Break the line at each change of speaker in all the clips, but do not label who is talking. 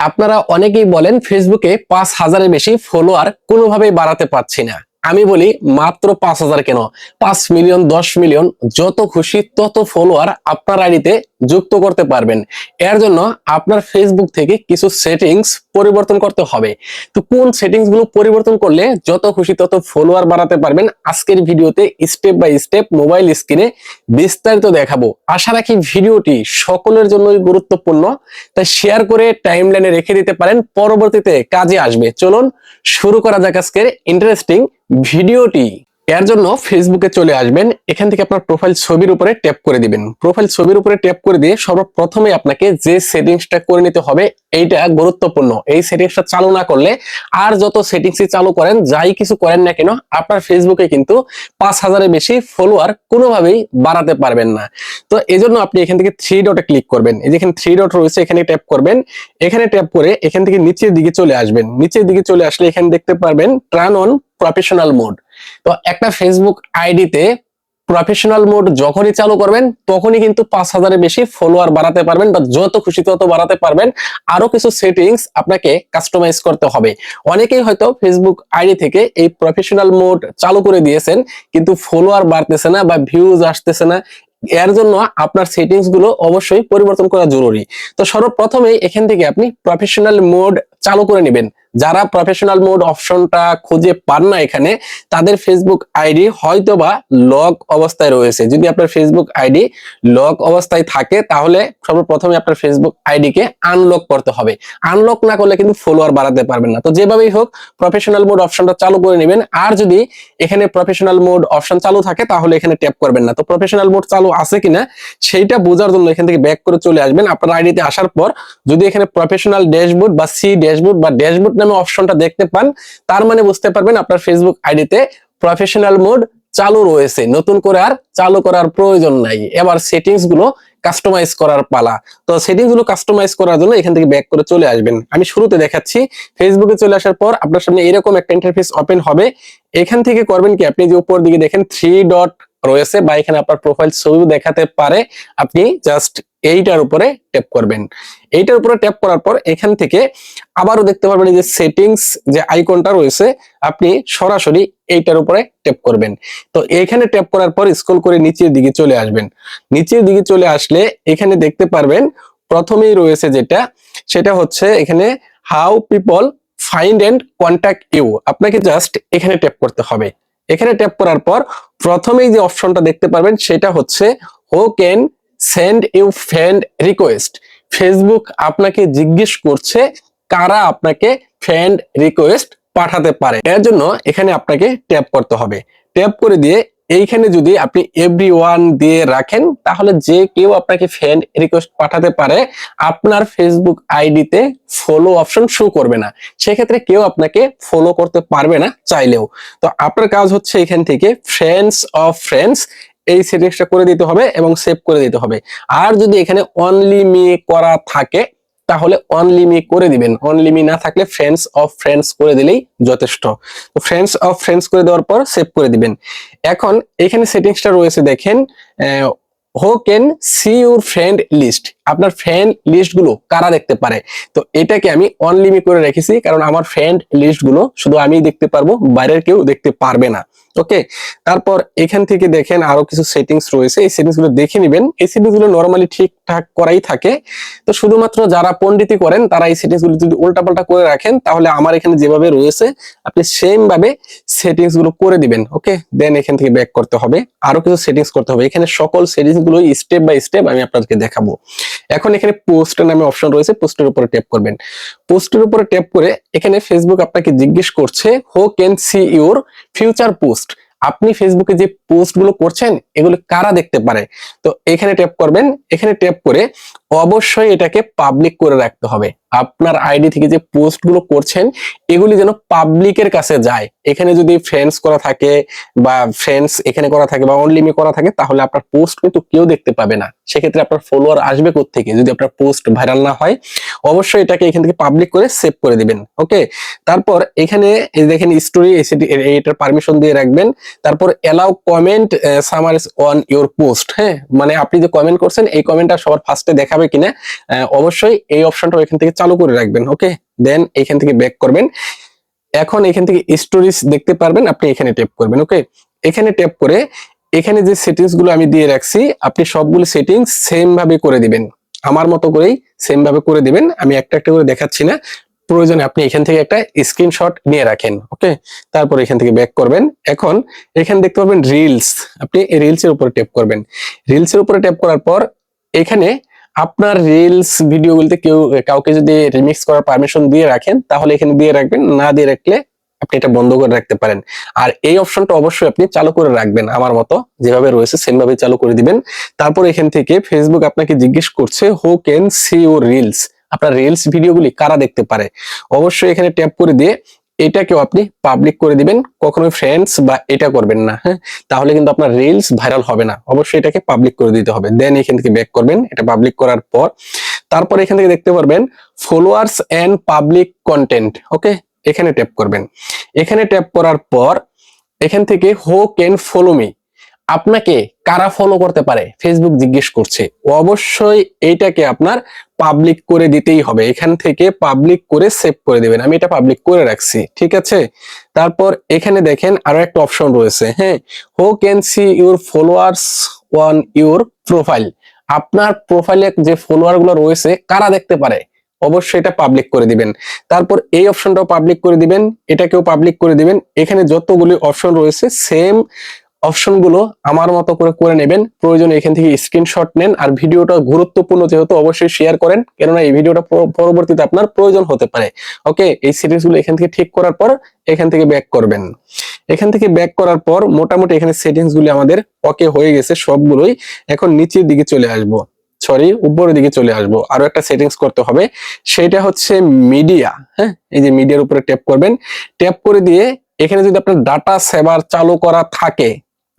আপনারা অনেকেই বলেন ফেসবুকে পাঁচ হাজারের বেশি ফলোয়ার কোনোভাবেই বাড়াতে পারছি না। আমি বলি, মাত্র পাঁচ হাজার কেন? পাঁচ মিলিয়ন, দশ মিলিয়ন, যত খুশি তত ফলোয়ার আপনার আইডিতে যুক্ত করতে পারবেন। এর জন্য আপনার ফেসবুক থেকে কিছু সেটিংস পরিবর্তন করতে হবে। তো কোন সেটিংসগুলো পরিবর্তন করলে যত খুশি তত ফলোয়ার বাড়াতে পারবেন। আজকের ভিডিওতে স্টেপ বাই স্টেপ মোবাইল স্ক্রিনে বিস্তারিত দেখাবো। আশা রাখি ভিডিওটি সকলের জন্যই গুরুত্বপূর্ণ। তাই শেয়ার করে টাইম লাইনে রেখে দিতে পারেন। পরবর্তীতে কাজে আসবে। চলুন শুরু করা যাক আজকের ইন্টারেস্টিং ভিডিওটি। এর জন্য ফেসবুকে চলে আসবেন। এখান থেকে আপনার প্রোফাইল ছবির উপরে ট্যাপ করে দিবেন। প্রোফাইল ছবির উপরে ট্যাপ করে দিয়ে সর্বপ্রথমে আপনাকে যে সেটিংসটা করে নিতে হবে, এইটা গুরুত্বপূর্ণ। এই সেটিংসটা চালু না করলে আর যত সেটিংসই চালু করেন, যাই কিছু করেন না কেন, আপনার ফেসবুকে কিন্তু পাঁচ হাজারের বেশি ফলোয়ার কোনোভাবেই বাড়াতে পারবেন না। তো এই জন্য আপনি এখান থেকে থ্রি ডটে ক্লিক করবেন। এই যেখানে থ্রি ডট রয়েছে, এখানে ট্যাপ করবেন। এখানে ট্যাপ করে এখান থেকে নিচের দিকে চলে আসবেন। নিচের দিকে চলে আসলে এখানে দেখতে পারবেন ট্রান অন প্রফেশনাল মোড তো একটা ফেসবুক আইডিতে প্রফেশনাল মোড যখনই চালু করবেন, তখনই কিন্তু পাঁচ হাজারের বেশি ফলোয়ার বাড়াতে পারবেন বা যত খুশি তত বাড়াতে পারবেন। আরও কিছু সেটিংস আপনাকে কাস্টমাইজ করতে হবে। অনেকেই হয়তো ফেসবুক আইডি থেকে এই প্রফেশনাল মোড চালু করে দিয়েছেন, কিন্তু ফলোয়ার বাড়তেছে না বা ভিউজ আসতেছে না। এর জন্য আপনার সেটিংসগুলো অবশ্যই পরিবর্তন করা জরুরি। তো সর্বপ্রথমে এখান থেকে আপনি প্রফেশনাল মোড চালু করে নেবেন। যারা প্রফেশনাল মোড অপশনটা খুঁজে পান না এখানে, তাদের ফেসবুক আইডি হয়তো বা লক অবস্থায় রয়েছে। যদি আপনার ফেসবুক আইডি লক অবস্থায় থাকে, তাহলে সর্বপ্রথমে আপনার ফেসবুক আইডিকে আনলক করতে হবে। আনলক না করলে কিন্তু ফলোয়ার বাড়াতে পারবেন না। তো যেভাবেই হোক প্রফেশনাল মোড অপশনটা চালু করে নেবেন। আর যদি এখানে প্রফেশনাল মোড অপশন চালু থাকে, তাহলে এখানে ট্যাপ করবেন না। তো প্রফেশনাল মোড চালু আছে কিনা, সেইটা বোঝার জন্য এখান থেকে ব্যাক করে চলে আসবেন। আপনার আইডিতে আসার পর, যদি এখানে প্রফেশনাল ড্যাশবোর্ড বা সি ড্যাশবোর্ড বা ড্যাশবোর্ড নামে অপশনটা দেখতে পান, তার মানে বুঝতে পারবেন আপনার ফেসবুক আইডিতে প্রফেশনাল মোড চালু রয়েছে। নতুন করে আর চালু করার প্রয়োজন নাই। এবার সেটিংসগুলো কাস্টমাইজ করার পালা। তো সেটিংসগুলো কাস্টমাইজ করার জন্য এখান থেকে ব্যাক করে চলে আসবেন। আমি শুরুতে দেখাচ্ছি। ফেসবুকে চলে আসার পর আপনার সামনে এরকম একটা ইন্টারফেস ওপেন হবে। এখান থেকে করবেন কি? আপনি যে উপর দিকে দেখেন থ্রি ডট রয়েছে বা এখানে আপনার প্রোফাইল ছবি দেখাতে পারে। আপনি জাস্ট এইটার উপরে ট্যাপ করবেন। এইটার উপরে ট্যাপ করার পর এখান থেকে আবারও দেখতে পারবেন যে সেটিংস যে আইকনটা রয়েছে, আপনি সরাসরি এইটার উপরে ট্যাপ করবেন। তো এখানে ট্যাপ করার পর স্ক্রল করে নিচের দিকে চলে আসবেন। নিচের দিকে চলে আসলে এখানে দেখতে পারবেন প্রথমেই রয়েছে যেটা, সেটা হচ্ছে এখানে how people find and contact you আপনাকে জাস্ট এখানে ট্যাপ করতে হবে। এখানে ট্যাপ করার পর প্রথমেই যে অপশনটা দেখতে পারবেন, সেটা হচ্ছে who can send you friend request Facebook আপনাকে জিজ্ঞেস করছে কারা আপনাকে ফ্রেন্ড রিকোয়েস্ট পাঠাতে পারে। এর জন্য এখানে আপনাকে ট্যাপ করতে হবে। ট্যাপ করে দিয়ে এইখানে যদি আপনি এভরি ওয়ান দিয়ে রাখেন, তাহলে যে কেউ আপনাকে ফ্রেন্ড রিকোয়েস্ট পাঠাতে পারে, আপনার ফেসবুক আইডিতে ফলো অপশন শো করবে না। সেক্ষেত্রে কেউ আপনাকে ফলো করতে পারবে না চাইলেও। তো আপনার কাজ হচ্ছে এখান থেকে ফ্রেন্ডস অফ ফ্রেন্ডস এই সেটিংসটা করে দিতে হবে এবং সেভ করে দিতে হবে। আর যদি এখানে অনলি মি করা থাকে, তাহলে অনলি মি করে দিবেন। অনলি মি না থাকলে ফ্রেন্ডস অফ ফ্রেন্ডস করে দিলেই যথেষ্ট। তো ফ্রেন্ডস অফ ফ্রেন্ডস করে দেওয়ার পর সেভ করে দিবেন। এখন এখানে সেটিংসটা রয়েছে দেখেন who can see your friend list আপনার ফ্রেন্ড লিস্টগুলো কারা দেখতে পারে? তো এটাকে আমি অনলিমি করে রেখেছি, কারণ আমার ফ্রেন্ড লিস্টগুলো শুধু আমি দেখতে পারব, বাইরের কেউ দেখতে পারবে না। ওকে তারপর এখান থেকে দেখেন আরও কিছু সেটিংস রয়েছে, এই সেটিংসগুলো দেখে নেবেন। এই সেটিংসগুলো নর্মালি ঠিকঠাক করাই থাকে। তো শুধুমাত্র যারা পণ্ডিতি করেন, তারা এই সেটিংসগুলো যদি উল্টাপাল্টা করে রাখেন, তাহলে আমার এখানে যেভাবে রয়েছে, আপনি সেম ভাবে সেটিংসগুলো করে দিবেন। ওকে দেন এখান থেকে ব্যাক করতে হবে। আরও কিছু সেটিংস করতে হবে। এখানে সকল সেটিংসগুলো স্টেপ বাই স্টেপ আমি আপনাদেরকে দেখাবো। এখন এখানে পোস্টের নামে অপশন রয়েছে পোস্টের উপরে ট্যাপ করবেন। পোস্টের উপরে ট্যাপ করে এখানে ফেসবুক আপনাকে জিজ্ঞেস করছে who can see your future post আপনি ফেসবুকে যে পোস্টগুলো করছেন, এগুলো কারা দেখতে পারে? তো এখানে ট্যাপ করবেন, এখানে ট্যাপ করে অবশ্যই এটাকে পাবলিক করে রাখতে হবে। আপনার আইডি থেকে যে পোস্টগুলো করছেন, এগুলি যেন পাবলিকের কাছে যায়। এখানে যদি ফ্রেন্ডস করা থাকে বা ফ্রেন্ডস এখানে করা থাকে বা অনলিমি করা থাকে, তাহলে আপনার পোস্ট কিন্তু কেউ দেখতে পাবে না। সেক্ষেত্রে আপনার ফলোয়ার আসবে থেকে যদি আপনার পোস্ট ভাইরাল না হয়, অবশ্যই এটাকে এখান থেকে পাবলিক করে সেভ করে দিবেন। ওকে তারপর এখানে দেখেন স্টোরি এটার পারমিশন দিয়ে রাখবেন। তারপর allow comment summaries on your post হ্যাঁ? মানে আপনি যে কমেন্ট করছেন, এই কমেন্টটা সবার ফার্স্টে দেখাবেন। যাবে কিনা অবশ্যই এই অপশনটা এখান থেকে চালু করে রাখবেন ওকে দেন এখান থেকে ব্যাক করবেন। এখন এখান থেকে স্টোরিজ দেখতে পারবেন, আপনি এখানে ট্যাপ করবেন ওকে এখানে ট্যাপ করে এখানে যে সেটিংসগুলো আমি দিয়ে রাখছি, আপনি সবগুলো সেটিংস সেম ভাবে করে দিবেন। আমার মতো করেই সেম ভাবে করে দিবেন, আমি একটা একটা করে দেখাচ্ছি না। প্রয়োজনে আপনি এখান থেকে একটা স্ক্রিনশট নিয়ে রাখেন ওকে তারপর এখান থেকে ব্যাক করবেন। এখন এখানে দেখতে পাবেন রিলস আপনি এই রিলস এর উপরে ট্যাপ করবেন। রিলস এর উপরে ট্যাপ করার পর এখানে আপনার রিলস ভিডিওগুলোতে কেউ, কাউকে যদি রিমিক্স করার পারমিশন দিয়ে রাখেন, তাহলে এখানে দিয়ে রাখবেন, না দিয়ে রাখলে আপনি এটা বন্ধ করে রাখতে পারেন। আর এই অপশনটা অবশ্যই আপনি চালু করে রাখবেন আমার মতো, যেভাবে রয়েছে সেম ভাবে চালু করে দিবেন। তারপর এখান থেকে ফেসবুক আপনাকে জিজ্ঞেস করছে who can see your reels আপনার রিলস ভিডিওগুলি কারা দেখতে পারে? অবশ্যই এখানে ট্যাপ করে দিয়ে এটাকেও আপনি পাবলিক করে দিবেন কখনো ফ্রেন্ডস বা এটা করবেন না হ্যাঁ? তাহলে কিন্তু আপনার রিলস ভাইরাল হবে না। অবশ্যই এটাকে পাবলিক করে দিতে হবে। দেন এখান থেকে ব্যাক করবেন, এটা পাবলিক করার পর। তারপর এখান থেকে দেখতে পারবেন followers and public content okay এখানে ট্যাপ করবেন। এখানে ট্যাপ করার পর, এখান থেকে হো ক্যান ফলো মি আপনাকে কারা ফলো করতে পারে? ফেসবুক জিজ্ঞেস করছে। অবশ্যই এইটাকে আপনার পাবলিক করে দিতেই হবে। এখান থেকে পাবলিক করে সেভ করে দিবেন। আমি এটা পাবলিক করে রাখছি, ঠিক আছে? তারপর এখানে দেখেন আরও একটা অপশন রয়েছে হ্যাঁ? Who can see your followers on your profile আপনার প্রোফাইলে যে ফলোয়ারগুলো রয়েছে, কারা দেখতে পারে? অবশ্যই এটা পাবলিক করে দিবেন। তারপর এই অপশনটাও পাবলিক করে দিবেন, এটাকেও পাবলিক করে দিবেন। এখানে যতগুলি অপশন রয়েছে সেম অপশনগুলো আমার মতো করে করে নেবেন। প্রয়োজনে এখান থেকে স্ক্রিনশট নেন আর ভিডিওটা গুরুত্বপূর্ণ যেহেতু অবশ্যই শেয়ার করেন, কেননা এই ভিডিওটা পর- পরবর্তীতে আপনার প্রয়োজন হতে পারে। ওকে এই সিরিজগুলো এখান থেকে ঠিক করার পর এখান থেকে ব্যাক করবেন। এখান থেকে ব্যাক করার পর মোটামুটি এখানে সেটিংস গুলি আমাদের ওকে হয়ে গেছে সবগুলোই। এখন নিচের দিকে চলে আসব। সরি উপরের দিকে চলে আসব। আরও একটা সেটিংস করতে হবে। সেটা হচ্ছে মিডিয়া হ্যাঁ? এই যে মিডিয়ার উপরে ট্যাপ করবেন। ট্যাপ করে দিয়ে এখানে যদি আপনার ডাটা সেভার চালু করা থাকে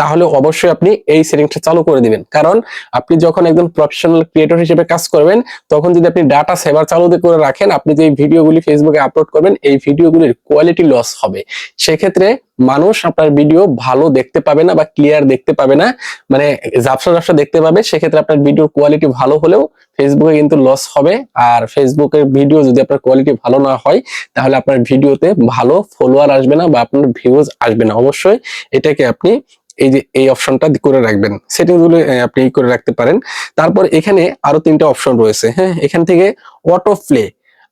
তাহলে অবশ্যই আপনি এই সেটিংসটা চালু করে দিবেন। কারণ আপনি যখন একজন প্রফেশনাল ক্রিয়েটর হিসেবে কাজ করবেন, তখন যদি আপনি ডাটা সেভার চালু করে রাখেন, আপনি যে ভিডিওগুলি ফেসবুকে আপলোড করবেন, এই ভিডিওগুলির কোয়ালিটি লস হবে। সেক্ষেত্রে মানুষ আপনার ভিডিও ভালো দেখতে পাবে না বা ক্লিয়ার দেখতে পাবে না মানে ঝাপসা ঝাপসা দেখতে পাবে। সেক্ষেত্রে আপনার ভিডিওর কোয়ালিটি ভালো হলেও ফেসবুকে কিন্তু লস হবে। আর ফেসবুকের ভিডিও যদি আপনার কোয়ালিটি ভালো না হয়, তাহলে আপনার ভিডিওতে ভালো ফলোয়ার আসবে না বা আপনার ভিউজ আসবে না। অবশ্যই এটাকে আপনি এই যে, এই অপশনটা করে রাখবেন। সেটিংগুলো আপনি করে রাখতে পারেন। তারপর এখানে আরও তিনটা অপশন রয়েছে হ্যাঁ? এখান থেকে অটো প্লে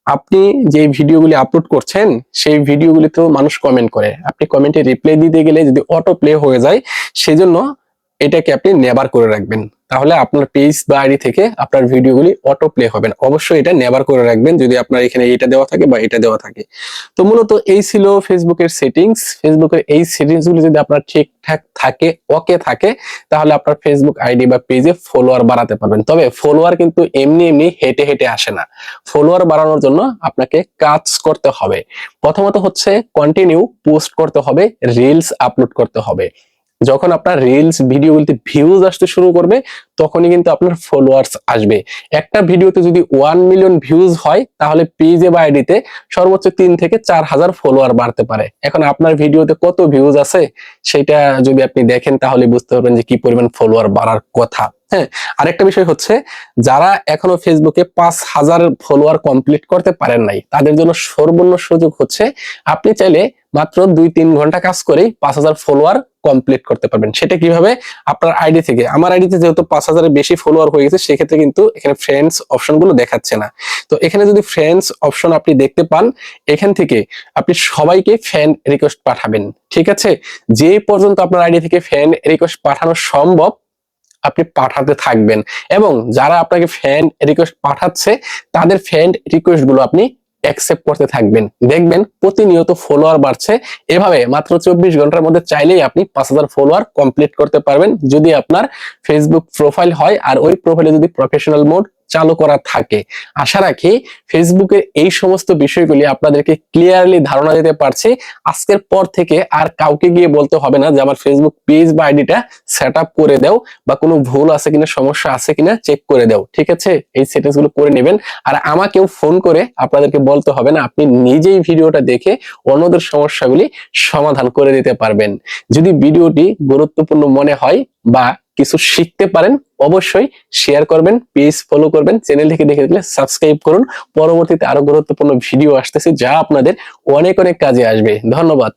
আপনি যে ভিডিওগুলি আপলোড করছেন, সেই ভিডিওগুলিতেও মানুষ কমেন্ট করে। আপনি কমেন্টে রিপ্লাই দিতে গেলে যদি অটো প্লে হয়ে যায়, সেজন্য এটাকে আপনি নেবার করে রাখবেন। তাহলে আপনার পেজ বা আইডি থেকে আপনার ভিডিওগুলি অটো প্লে হবে না। অবশ্যই এটা নেবার করে রাখবেন যদি আপনার এখানে এটা দেওয়া থাকে বা এটা দেওয়া থাকে। তো মূলত এই ছিল ফেসবুকের সেটিংস ফেসবুকের এই সেটিংস গুলি যদি আপনার ঠিকঠাক থাকে ওকে থাকে, তাহলে আপনার ফেসবুক আইডি বা পেজে ফলোয়ার বাড়াতে পারবেন। তবে ফলোয়ার কিন্তু এমনি এমনি হেঁটে হেঁটে আসে না। ফলোয়ার বাড়ানোর জন্য আপনাকে কাজ করতে হবে। প্রথমত হচ্ছে কন্টিনিউ পোস্ট করতে হবে রিলস আপলোড করতে হবে। যখন আপনার রিলস ভিডিওগুলিতে ভিউজ আসতে শুরু করবে, তখনই কিন্তু আপনার ফলোয়ার্স আসবে। একটা ভিডিওতে যদি ওয়ান মিলিয়ন ভিউজ হয়, তাহলে পেজে বা আইডিতে সর্বোচ্চ তিন থেকে চার হাজার ফলোয়ার বাড়তে পারে। এখন আপনার ভিডিওতে কত ভিউজ আছে, সেটা যদি আপনি দেখেন, তাহলে বুঝতে পারবেন যে কি পরিমাণ ফলোয়ার বাড়ার কথা। হ্যাঁ আরেকটা বিষয় হচ্ছে, যারা এখনও ফেসবুকে পাঁচ হাজার ফলোয়ার কমপ্লিট করতে পারেন নাই, তাদের জন্য সর্বর্ণ সুযোগ হচ্ছে, আপনি চাইলে মাত্র দুই তিন ঘণ্টা কাজ করেই পাঁচ হাজার ফলোয়ার কমপ্লিট করতে পারবেন। সেটা কীভাবে? আপনার আইডি থেকে। আমার আইডিতে যেহেতু পাঁচ হাজারের বেশি ফলোয়ার হয়ে গেছে, সেক্ষেত্রে কিন্তু এখানে ফ্রেন্ডস অপশনগুলো দেখাচ্ছে না। তো এখানে যদি ফ্রেন্ডস অপশন আপনি দেখতে পান, এখান থেকে আপনি সবাইকে ফ্যান রিকোয়েস্ট পাঠাবেন। ঠিক আছে? যে পর্যন্ত আপনার আইডি থেকে ফ্যান রিকোয়েস্ট পাঠানো সম্ভব, আপনি পাঠাতে থাকবেন। এবং যারা আপনাকে ফ্যান রিকোয়েস্ট পাঠাচ্ছে, তাদের ফ্যান রিকোয়েস্টগুলো আপনি অ্যাকসেপ্ট করতে থাকবেন। দেখবেন প্রতিনিয়ত ফলোয়ার বাড়ছে। এভাবে মাত্র চব্বিশ ঘণ্টার মধ্যে চাইলেই আপনি পাঁচ হাজার ফলোয়ার কমপ্লিট করতে পারবেন। যদি আপনার ফেসবুক প্রোফাইল হয় আর ওই প্রোফাইলে যদি প্রফেশনাল মোড চালু করা থাকে। আশা রাখি ফেসবুকের এই সমস্ত বিষয়গুলি আপনাদেরকে ক্লিয়ারলি ধারণা দিতে পারছি। আজকের পর থেকে আর কাউকে গিয়ে বলতে হবে না যে আমার ফেসবুক পেজ বা আইডিটা সেট করে দাও বা কোনো ভুল আছে কিনা, সমস্যা আছে কিনা চেক করে দাও, ঠিক আছে? এই সেটিংসগুলো করে নেবেন। আর আমাকেও ফোন করে আপনাদেরকে বলতে হবে না, আপনি নিজেই ভিডিওটা দেখে অন্যদের সমস্যাগুলি সমাধান করে দিতে পারবেন। যদি ভিডিওটি গুরুত্বপূর্ণ মনে হয় বা কিছু শিখতে পারেন, অবশ্যই শেয়ার করবেন পেজ ফলো করবেন চ্যানেল থেকে দেখে দিলে সাবস্ক্রাইব করুন। পরবর্তীতে আরও গুরুত্বপূর্ণ ভিডিও আসতেছে যা আপনাদের অনেক অনেক কাজে আসবে। ধন্যবাদ।